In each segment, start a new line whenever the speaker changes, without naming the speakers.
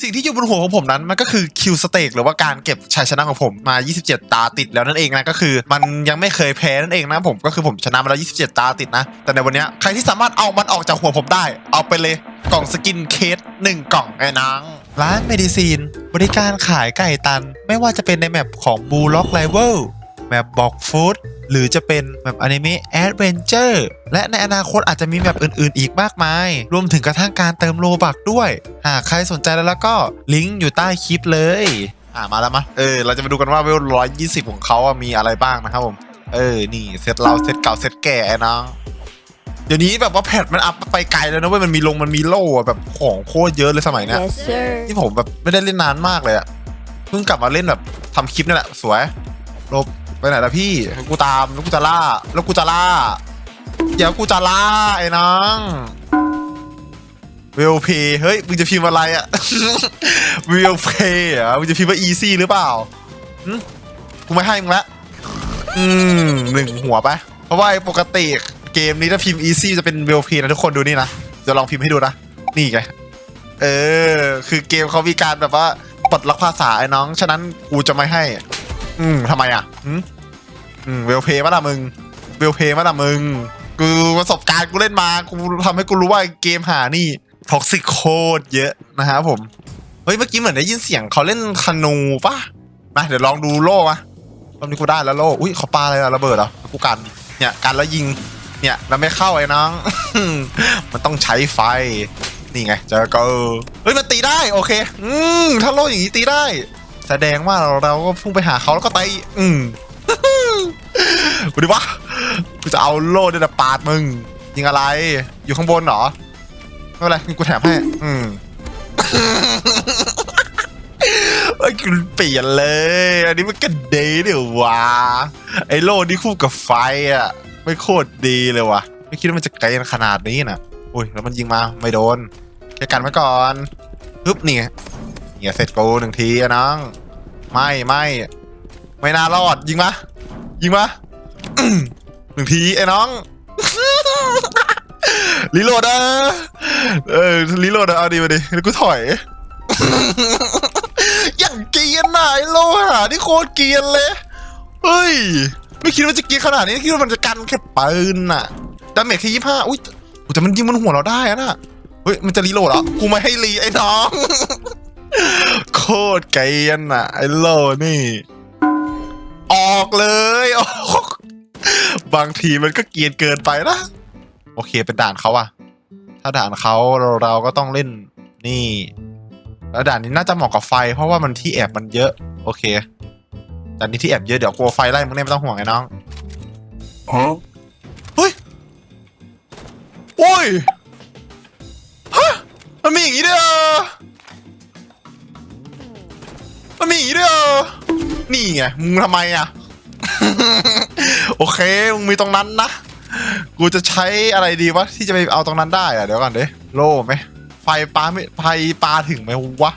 สิ่งที่อยู่บนหัวของผมนั้นมันก็คือคิวสเต็กหรือว่าการเก็บชัยชนะของผมมา 27 ตาติดแล้วนั่นเองนะก็คือ มันยังไม่เคยแพ้นั่นเองนะผมก็คือผมชนะมาแล้ว 27 ตาติดนะ แต่ในวันนี้ใครที่สามารถเอามันออกจากหัวผมได้ เอาไปเลยกล่องสกินเคส1กล่องไอ้นางร้านเมดิซีน บริการขายไก่ตัน ไม่ว่าจะเป็นในแมปของบูล็อกไลเวลแมปบอกฟู้ด หรือจะเป็นแมปอนิเมะแอดเวนเจอร์และในอนาคตอาจจะมีแมปอื่นๆ อีกมากมาย รวมถึงกระทั่งการเติมโลบักด้วย หากใครสนใจแล้วแล้วก็ลิงก์อยู่ใต้คลิปเลยอ่ามาแล้วมะเออเราจะมาดูกันว่าเวลร้อยยี่สิบของเขาอะมีอะไรบ้างนะครับผมเออนี่เซตเราเซตเก่าเซตแก่ไอ้น้องเดี๋ยวนี้แบบว่าแพทมันอัพไปไกลแล้วนะเว้ยมันมีลงมันมีโล่อะแบบของโคตรเยอะเลยสมัยเนี้ย
Yes sir
ที่ผมแบบไม่ได้เล่นนานมากเลยอะเพิ่งกลับมาเล่นแบบทำคลิปนี่แหละสวยลบ ไปไหนละพี่กูตามแล้วกูจะล่า แล้วกูจะล่าเดี๋ยวกูจะล่าไอ้น้องเวลเพย์เฮ้ยมึงจะพิมพ์อะไรอะเวลเพย์อะมึงจะพิมพ์ว่าอีซี่หรือเปล่าหึกูไม่ให้มึงละอืมหนึ่งหัวไปเพราะว่าปกติเกมนี้ถ้าพิมพ์อีซี่จะเป็นเวลเพย์นะทุกคนดูนี่นะจะลองพิมพ์ให้ดูนะนี่ไงเออ คือเกมเขามีการแบบว่าปลดล็อกภาษาไอ้น้อง ฉะนั้นกูจะไม่ให้ อืมทำไมอะอืม อืมเวลเพย์มาละมึง เวลเพย์มาละมึง กูประสบการณ์กูเล่นมา กูทำให้กูรู้ว่าเกมหานี่ท็อกซิกโคตรเยอะนะครับผม เฮ้ยเมื่อกี้เหมือนได้ยินเสียงเขาเล่นคานูป่ะมาเดี๋ยวลองดูโล่มะรอบนี้กูได้แล้วโล่ อุ้ยเขาปาอะไรอะระเบิดเหรอกูกัน เนี่ยกันแล้วยิง เนี่ยแล้วไม่เข้าไอ้น้อง มันต้องใช้ไฟ นี่ไงเจอก็เฮ้ยมันตีได้โอเค อืมถ้าโล่อย่างนี้ตีได้ แสดงว่าเราเราก็พุ่งไปหาเขาแล้วก็ตีอืม กูดิวะกูจะเอาโล่ด้วยนะปาดมึง ยิงอะไร อยู่ข้างบนเหรอ ไม่เป็นไรงั้นกูแถมให้ อืมเอ้ยกูเปลี่ยนเลย อันนี้มันก็ดีเดี๋ยววะไอ้โล่นี่คู่กับไฟอะ ไม่โคตรดีเลยว่ะไม่คิดว่ามันจะไกลขนาดนี้นะอุ้ยแล้วมันยิงมาไม่โดนแค่กันไว้ก่อนปึ๊บนี่ไงเนี่ยเสร็จกูหนึ่งทีอะน้อง ไม่ไม่ ไม่น่ารอด ยิงมายิงมาหนึ่งทีไอ้น้องรีโหลดอะเออรีโหลดอะเอาดีมาดิแล้วกูถอย อย่างเกียนน่ะไอ้โลหะนี่โคตรเกียนเลย เฮ้ย ไม่คิดว่าจะเกียนขนาดนี้คิดว่ามันจะกันแค่ปืนน่ะดาเมจแค่ยี่ห้าอุ้ยแต่มันยิงบนหัวเราได้อะน่ะเฮ้ยมันจะรีโหลดเหรอกูไม่ให้รีไอ้น้อง โคตรเกียนน่ะไอ้โลนี่ ออกเลยออกบางทีมันก็เกรียนเกินไปนะ โอเคเป็นด่านเขาอะถ้าด่านเขาเราเราก็ต้องเล่นนี่ แล้วด่านนี้น่าจะเหมาะกับไฟ เพราะว่ามันที่แอบมันเยอะ โอเคด่านนี้ที่แอบเยอะเดี๋ยวกลัวไฟไล่มึงเนี่ยไม่ต้องห่วงไอ้น้อง
Huh?
เฮ้ยโอ้ยฮะมันมีอย่างนี้ด้วยเหรอมันมีอย่างนี้ด้วยเหรอ นี่ไงมึงทำไมอะ โอเคมึงมีตรงนั้นนะ กูจะใช้อะไรดีวะที่จะไปเอาตรงนั้นได้อะเดี๋ยวก่อนเด้โล่ไหมไฟปลาไม่ไฟปลาถึงไหมวะ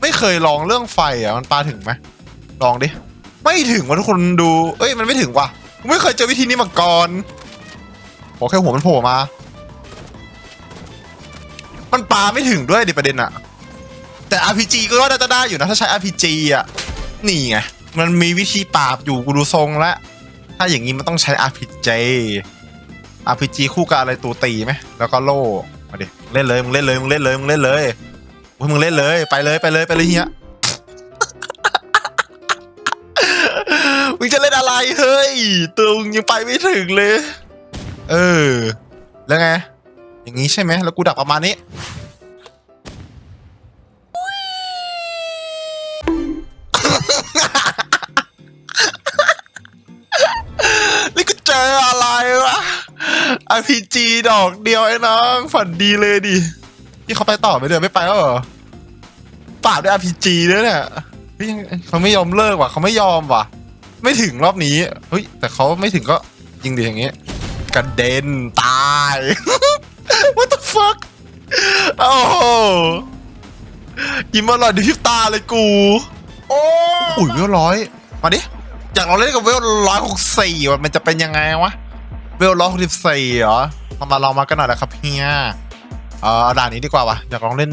ไม่เคยลองเรื่องไฟอะมันปลาถึงไหมลองดิไม่ถึงวะทุกคนดู เอ้ยมันไม่ถึงว่ะไม่เคยเจอวิธีนี้มาก่อนโอแค่หัวมันโผล่มา มันปลาไม่ถึงด้วยดิประเด็นอะแต่ RPG ก็น่าจะได้อยู่นะ ถ้าใช้ RPG อะนี่ไง มันมีวิธีปราบอยู่กูดูทรงแล้วถ้าอย่างนี้มันต้องใช้ RPG RPG คู่กับอะไรตัวตีไหมแล้วก็โล่มาดิเล่นเลยมึงเล่นเลยมึงเล่นเลยมึงเล่นเลยมึงเล่นเลยไปเลยไปเลยไปเลยเฮียมึงจะเล่นอะไรเฮ้ยตัวมึงยังไปไม่ถึงเลย เออ แล้วไง อย่างนี้ใช่ไหมแล้วกูดักประมาณนี้ RPG ดอกเดียวไอ้น้อง ฝันดีเลยดิที่เขาไปต่อไม่เดือไม่ไปแล้วเหรอปราบด้วย RPG ด้วยเนี่ยเฮ้ยเขาไม่ยอมเลิกว่ะเขาไม่ยอมว่ะ ไม่ถึงรอบนี้เฮ้ยแต่เขาไม่ถึงก็ยิงดีอย่างเงี้ยกระเด็นตาย What the fuck โอ้โหยิ้มอร่อยดิพิบตาเลยกู โอ้อุ้ยเวลร้อย มาดิ อยากลองเล่นกับเวลร้อยหกสี่มันจะเป็นยังไงวะ เวลร้อยหกสิบสี่เหรอเอามาลองมากันหน่อยนะครับเฮียเออเอาด่านนี้ดีกว่าวะอยากลองเล่น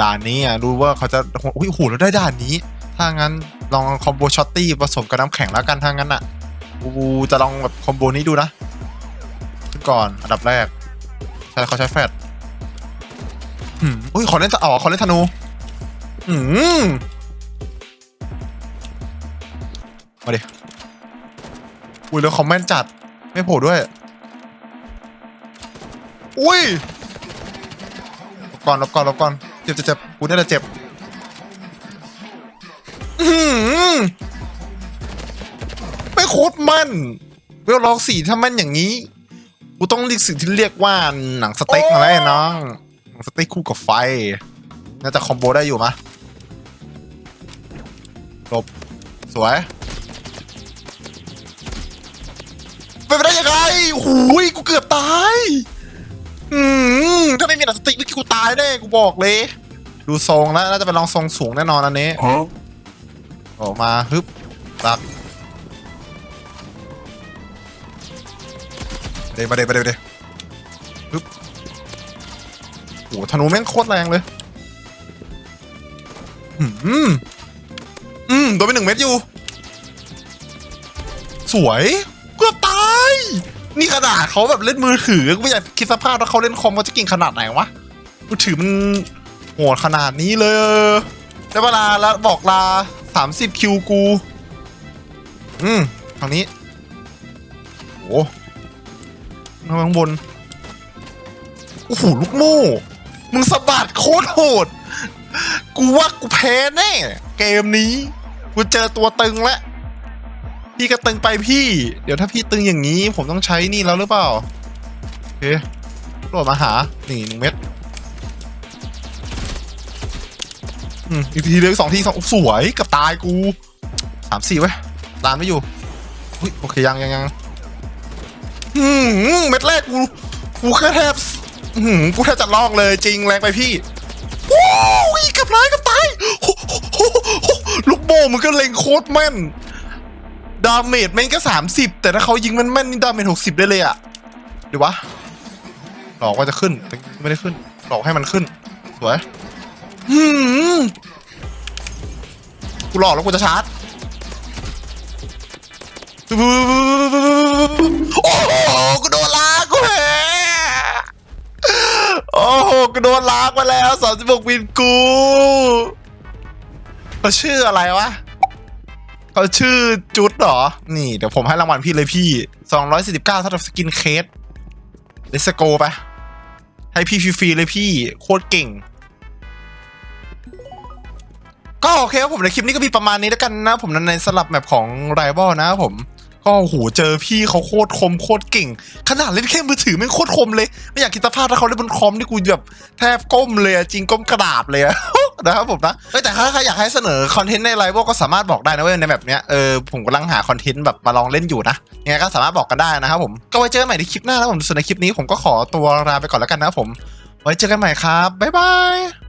ด่านนี้อะดูว่าเขาจะโอ้ยโอ้โหแล้วได้ด่านนี้ ถ้างั้นลองคอมโบช็อตตี้ผสมกับน้ำแข็งแล้วกันถ้างั้นอะกูจะลองแบบคอมโบนี้ดูนะขึ้นก่อนอันดับแรกใช่เขาใช้แฟดอืมอุ้ยขอเล่นอ๋อขอเล่นธนู อืมมาดิอุ้ยแล้วคอมเมนต์จัด ไม่โผล่ด้วย อุ้ยหลบก่อนหลบก่อนหลบก่อน เจ็บเจ็บเจ็บกูน่าจะเจ็บอื้อหือไม่โคตรมันเวลล็องสี่ถ้ามันอย่างนี้ กูต้องเรียกสิ่งที่เรียกว่าหนังสเต็กมาแล้วไอ้น้องหนังสเต็กคู่กับไฟ น่าจะคอมโบได้อยู่มะหลบสวย เป็นไปได้ยังไงหูยกูเกือบตาย อืมถ้าไม่มีหนังสติ๊กนี่กูตายแน่กูบอกเลย ดูทรงแล้วน่าจะเป็นรองทรงสูงแน่นอนอันนี้
Huh?
ออกมาฮึบตักเดมาเดมาเดมาเดฮึบโอ้ธนูแม่งโคตรแรงเลย อืมอืมโดนไปหนึ่งเม็ดอยู่ สวยเกือบตาย นี่ขนาดเขาแบบเล่นมือถือกูไม่อยากคิดสภาพว่าเขาเล่นคอมเขาจะเก่งขนาดไหนวะมือถือมันโหดขนาดนี้เลยได้เวลาแล้วบอกลาสามสิบคิวกู อืมทางนี้โอ้ข้างบน โอ้โห ลูกโม่ มึงสะบัดโคตรโหด กูว่ากูแพ้แน่ เกมนี้ กูเจอตัวตึงแล้ว พี่ก็ตึงไปพี่ เดี๋ยวถ้าพี่ตึงอย่างนี้ ผมต้องใช้นี่แล้วหรือเปล่าโอเคโหลดมาหา นี่หนึ่งเม็ด อืม อีกทีเดียวสองทีสองสวยกับตายกูสามสี่ไว้ยตามไม่อยู่อุ้ยโอเคยังยังยังอืมเม็ดแรกกู กูแค่แทบอืมกูแทบจะลอกเลยจริงแรงไปพี่โอ้ยกับร้ายกับตายลูกโบมันก็เล็งโคตรแม่น ดาเมจแม่งก็สามสิบแต่ถ้าเขายิงมันแม่นนี่ดาเมจหกสิบได้เลยอะเดี๋ยววะหลอกว่าจะขึ้นแต่ไม่ได้ขึ้น หลอกให้มันขึ้น สวยหืมกูหลอกแล้วกูจะชาร์จโอ้โหกูโดนลากกูแพ้โอ้โหกูโดนลากมาแล้วสามสิบหกวินกูเขาชื่ออะไรวะ เขาชื่อจุดเหรอ นี่เดี๋ยวผมให้รางวัลพี่เลยพี่สองร้อยสี่สิบเก้าสำหรับสกินเคสเลสโกไป ให้พี่ฟรีๆเลยพี่โคตรเก่ง ก็โอเคครับผมในคลิปนี้ก็มีประมาณนี้แล้วกันนะ ผมในสลับแมปของไรบอลนะครับผม ก็โอ้โหเจอพี่เขาโคตรคมโคตรเก่ง ขนาดเล่นแค่มือถือแม่โคตรคมเลย ไม่อยากคิดสภาพถ้าเขาเล่นบนคอมนี่กูแบบแทบก้มเลยจริงก้มกระดาษเลยนะครับผมนะแต่ถ้าใครอยากให้เสนอคอนเทนต์ในไลฟ์ก็สามารถบอกได้นะเว้ยในแบบเนี้ยเออผมกำลังหาคอนเทนต์แบบมาลองเล่นอยู่นะยังไงก็สามารถบอกกันได้นะครับผมก็ไว้เจอกันใหม่ในคลิปหน้านะผมส่วนในคลิปนี้ผมก็ขอตัวลาไปก่อนแล้วกันนะครับผม ไว้เจอกันใหม่ครับบ๊ายบาย